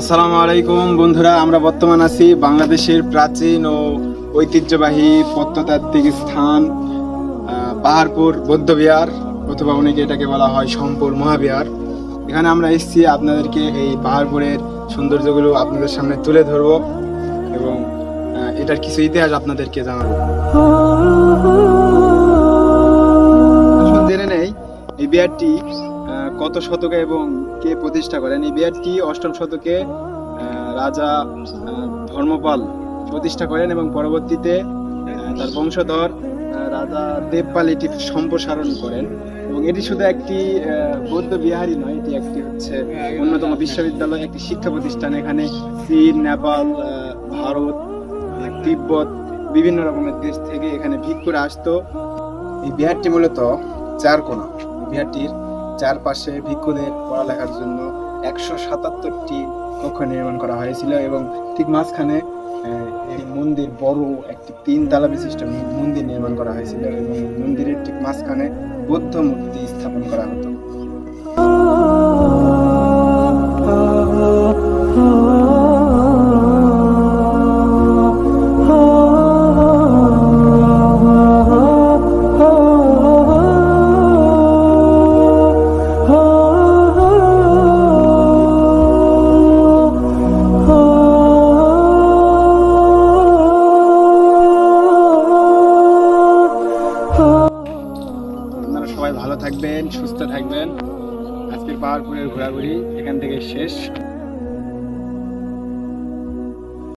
আসসালামু আলাইকুম, বন্ধুরা। আমরা বর্তমান আছি বাংলাদেশের প্রাচীন ও ঐতিহ্যবাহী প্রত্নতাত্ত্বিক স্থান পাহাড়পুর, বৌদ্ধবিহার অথবা অনেকে এটাকে বলা হয় সম্পুর মহাবিহার। এখানে আমরা এসেছি আপনাদেরকে এই পাহাড়পুরের সৌন্দর্যগুলো আপনাদের সামনে তুলে ধরবো এবং এটার কিছু ইতিহাস আপনাদেরকে জানাব। বিহারটি কত শতকে এবং কে প্রতিষ্ঠা করেন? এই বিহারটি অষ্টম শতকে রাজা ধর্মপাল প্রতিষ্ঠা করেন এবং পরবর্তীতে তার বংশধর রাজা দেবপাল এটি সম্প্রসারণ করেন। এবং এটি শুধু একটি বৌদ্ধ বিহারই নয়, এটি একটি হচ্ছে অন্যতম বিশ্ববিদ্যালয়, একটি শিক্ষা প্রতিষ্ঠান। এখানে চীন, নেপাল ভারত, তিব্বত, বিভিন্ন রকমের দেশ থেকে এখানে ভিক্ষুরা আসতো। এই বিহারটি মূলত চার কোনা। বিহারটির চারপাশে ভিক্ষুদের পড়ালেখার জন্য একশো সাতাত্তরটি কক্ষ নির্মাণ করা হয়েছিল এবং ঠিক মাঝখানে এই মন্দির বড় একটি তিন তালা বিশিষ্ট মন্দির নির্মাণ করা হয়েছিল এবং মন্দিরের ঠিক মাঝখানে বৌদ্ধ মূর্তি স্থাপন করা হতো। ভালো থাকবেন সুস্থ থাকবেন। আজকের পাহাড়পুরের ঘোরাঘুরি এখান থেকে শেষ।